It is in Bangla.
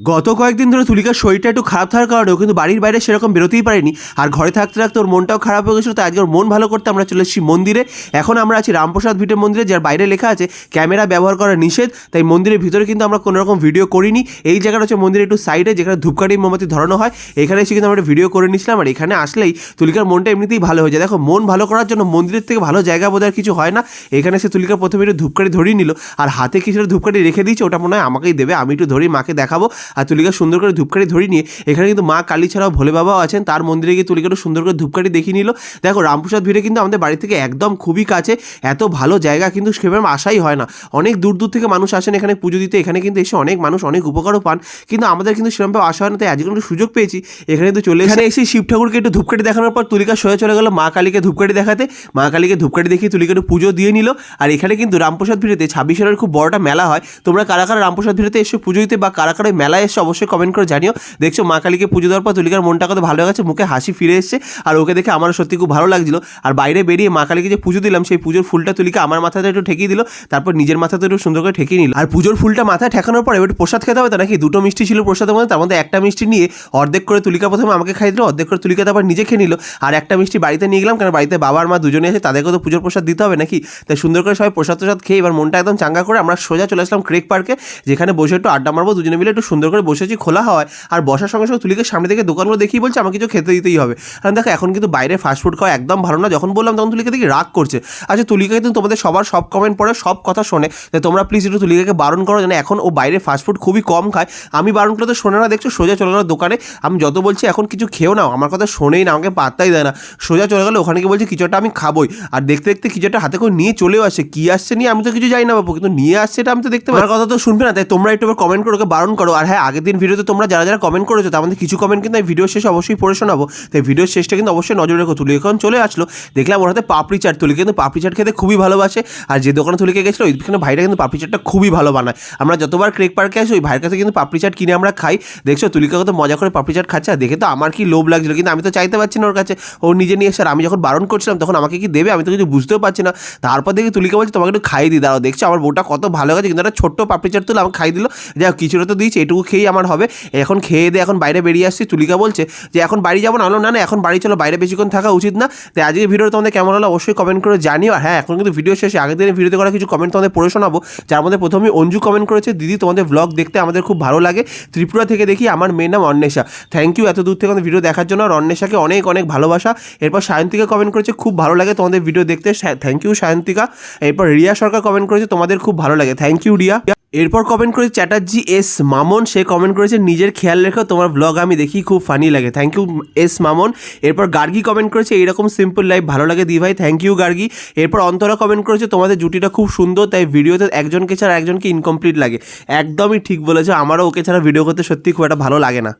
গত কয়েকদিন ধরে তুলিকার শরীরটা একটু খারাপ থাকার কারণেও কিন্তু বাড়ির বাইরে সেরকম বেরোতেই পারেনি। আর ঘরে থাকতে থাকতে ওর মনটাও খারাপ হয়ে গেছিল, তাই আজকে ওর মন ভালো করতে আমরা চলে এসেছি মন্দিরে। এখন আমরা আছি রামপ্রসাদ ভিটের মন্দিরে, যার বাইরে লেখা আছে, ক্যামেরা ব্যবহার করা নিষেধ তাই মন্দিরের ভিতরে কিন্তু আমরা কোনো রকম ভিডিও করিনি। এই জায়গাটা হচ্ছে মন্দিরের একটু সাইডে, যেখানে ধূপকাঠি, মোমবাতি ধরানো হয়। এখানে এসে কিন্তু আমরা ভিডিও করে নিয়েছিলাম, আর এখানে আসলেই তুলিকার মনটা এমনিতেই ভালো হয়ে যায় দেখো, মন ভালো করার জন্য মন্দিরের থেকে ভালো জায়গা বোধ কিছু হয় না। এখানে সে তুলিকা প্রথমে একটু ধূপকাঠি ধরিয়ে নিল, আর হাতে কিছুটা ধূপকাঠি রেখে দিয়েছে, ওটা মনে হয় আমাকেই দেবে, আমি একটু ধরি মাকে দেখাবো। আর তুলিকা সুন্দর করে ধূপকাঠি ধরিয়ে নিয়ে এখানে কিন্তু মা কালী ছাড়াও ভোলে বাবাও আছেন তার মন্দিরে গিয়ে তুলিকা একটু সুন্দর করে ধূপকাঠি দেখিয়ে নিল। দেখো রামপ্রসাদ ভিড়ে কিন্তু আমাদের বাড়ি থেকে একদম খুবই কাছে এত ভালো জায়গা কিন্তু সেভাবে আসাই হয় না। অনেক দূর দূর থেকে মানুষ আসেন এখানে পুজো দিতে এখানে কিন্তু এসে অনেক মানুষ অনেক উপকারও পান কিন্তু আমাদের কিন্তু সেরকমভাবে আসা হয় না তাই আজকে একটু সুযোগ পেয়েছি। এখানে তো চলে এখানে এসে শিব ঠাকুরকে একটু ধূপকাঠি দেখানোর পর তুলিকা সয়ে চলে গেল মা কালীকে ধূপকাঠি দেখাতে। মা কালীকে ধূপকাঠি দেখিয়ে তুলিকা একটু পুজো দিয়ে নিল। আর এখানে কিন্তু রামপ্রসাদ ভিড়েতে ছাব্বিশের খুব বড়টা মেলা হয়। তোমরা কারা কারা রামপ্রসাদ ভিড়েতে এসে পুজো দিতে বা কারা কারা ওই মেলায় এসে অবশ্যই কমেন্ট করে জানিও। দেখছ মা কালীকে পুজো দেওয়ার পর তুলিকার মনটা কত ভালো হয়ে গেছে, মুখে হাসি ফিরে এসছে, আর ওকে দেখে আমারও সত্যি খুব ভালো লাগছিল। আর বাইরে বেরিয়ে মা কালীকে যে পুজো দিলাম, সেই পুজোর ফুলটা তুলিকা আমার মাথাতে একটু ঠেকিয়ে দিল, তারপর নিজের মাথাতে একটু সুন্দর করে ঠেকিয়ে নিল। আর পুজোর ফুলটা মাথায় ঠেকানোর পরে একটু প্রসাদ খেতে হবে তো নাকি? দুটো মিষ্টি ছিল প্রসাদের মধ্যে, তার মধ্যে একটা মিষ্টি নিয়ে অর্ধেক করে তুলিকা প্রথমে আমাকে খাই দিল, অর্ধেক করে তুলিকা তারপর নিজে খেয়ে নিল। আর একটা মিষ্টি বাড়িতে নিয়ে গেলাম, কারণ বাড়িতে বাবা আর মা দুজনে এসে তাদেরকে তো পুজোর প্রসাদ দিতে হবে নাকি? তাই সুন্দর করে সবাই প্রসাদ প্রসাদ খেয়ে এবার মনটা একদম চাঙ্গা করে আমরা সোজা চলে আসলাম ক্রেক পার্কে যেখানে বসে একটু আড্ডা মারবো, দুজনে মিলে একটু সুন্দর করে বসেছি খোলা হয় আর বসার সঙ্গে সঙ্গে তুলিকে সামনে থেকে দোকানগুলো দেখি বলছে আমাকে কিছু খেতে দিতেই হবে। কারণ দেখো এখন কিন্তু বাইরে ফাস্টফুড খাওয়া একদম ভালো না। যখন বললাম তখন তুলিকে দেখি রাগ করছে। আচ্ছা তুলিকা কিন্তু তোমাদের সবার সব কমেন্ট পড়ে সব কথা শোনে। তাই তোমরা প্লিজ একটু তুলিকাকে বারণ করো যেন এখন ও বাইরে ফাস্টফুড খুবই কম খায়। আমি বারণ করলে তো শোনে না দেখছ? সোজা চলে গেলো দোকানে। আমি যত বলছি এখন কিছু খেও না আমার কথা শোনেই না আমাকে পাত্তাই দেয় না। সোজা চলে গেলো ওখানে গিয়ে বলছে কিছু একটা আমি খাবোই। আর দেখতে দেখতে কিছু একটা হাতে করে নিয়ে চলেও আসে। কি আসছে নিয়ে আমি তো কিছু জানি না বাবু কিন্তু নিয়ে আসছে এটা আমি তো দেখতে পাই কথা তো শুনবে না তাই তোমরা একটু কমেন্ট করে ওকে বারণ করো। আর হ্যাঁ আগের দিন ভিডিওতে তোমরা যারা যারা কমেন্ট করেছ মধ্যে কিছু কমেন্ট কিন্তু আমি ভিডিও শেষে অবশ্যই পড়ে শোনাবো। তাই ভিডিও শেষটা কিন্তু অবশ্যই নজর রেখো। তুলি এখন চলে আসলো। দেখলাম ওর হাতে পাপড়ি চাট। তুলি কিন্তু পাপড়ি চাট খেতে খুবই ভালোবাসে। আর যে দোকানে তুলিকে গেছিল ওইখানে ভাইটা কিন্তু পাপড়ি চাটটা খুবই ভালো বানায়। আমরা যতবার ক্রেক পার্কে আসি ওই ভাইয়ের কাছে কিন্তু পাপড়ি চাট কিনে আমরা খাই। দেখছ, তুলিকা কত মজা করে পাপড়ি চাট খাচ্ছে। আর দেখে তো আমার কি লোভ লাগছিল, কিন্তু আমি তো চাইতে পারছি না ওর কাছে। ও নিজে নিয়ে এসে আমি যখন বারণ করছিলাম, তখন আমাকে কি দেবে? আমি তো কিছু বুঝতেও পারছি না। তারপর দেখি তুলিকা বলছে, তোমাকে একটু খাই দিই দাঁড়াও, দেখছ? আমার বউটা কত ভালো গেছে কিন্তু একটা ছোট্ট পাপড়ি চাট তুলে আমাকে খাই দিল। যাই হোক, কিছুটা তো দিয়েছে, এটুকু খেয়েই আমার হবে। এখন খেয়ে দিয়ে এখন বাইরে বেরিয়ে আসছি। তুলিকা বলছে যে, এখন বাড়ি যাব না? হলো না না, এখন বাড়ি চলো, বাইরে বেশিক্ষণ থাকা উচিত না। তাই আজকের ভিডিও তোমাদের কেমন হলো অবশ্যই কমেন্ট করে জানিও। আর হ্যাঁ এখন কিন্তু ভিডিও শেষে আগের দিনের ভিডিওতে করা কিছু কমেন্ট তোমাদের পড়ে শোনাবো। যার মধ্যে প্রথমে অঞ্জু কমেন্ট করেছে, দিদি, তোমাদের ব্লগ দেখতে আমাদের খুব ভালো লাগে। ত্রিপুরা থেকে দেখি আমার মেয়ের নাম অন্বেষা। থ্যাংক ইউ এত দূর থেকে ভিডিও দেখার জন্য। আর অন্বেষাকে অনেক অনেক ভালোবাসা। এরপর সায়ন্তিকা কমেন্ট করেছে, খুব ভালো লাগে তোমাদের ভিডিও দেখতে। Thank you Sayantika. এরপর রিয়া সরকার কমেন্ট করেছে, তোমাদের খুব ভালো লাগে। Thank you Riya. এরপর কমেন্ট করেছে চ্যাটার্জি এস মামন। সে কমেন্ট করেছে, নিজের খেয়াল রেখো, তোমার ব্লগ আমি দেখি, খুব ফানি লাগে। Thank you S Mamon. এরপর গার্গি কমেন্ট করেছে, এইরকম সিম্পল লাইফ ভালো লাগে দি ভাই থ্যাংক ইউ গার্গি। এরপর অন্তরা কমেন্ট করেছে, তোমাদের জুটিটা খুব সুন্দর, তাই ভিডিওতে একজনকে ছাড়া একজনকে ইনকমপ্লিট লাগে। একদমই ঠিক বলেছ, আমারও ওকে ছাড়া ভিডিও করতে সত্যি খুব একটা ভালো লাগে না।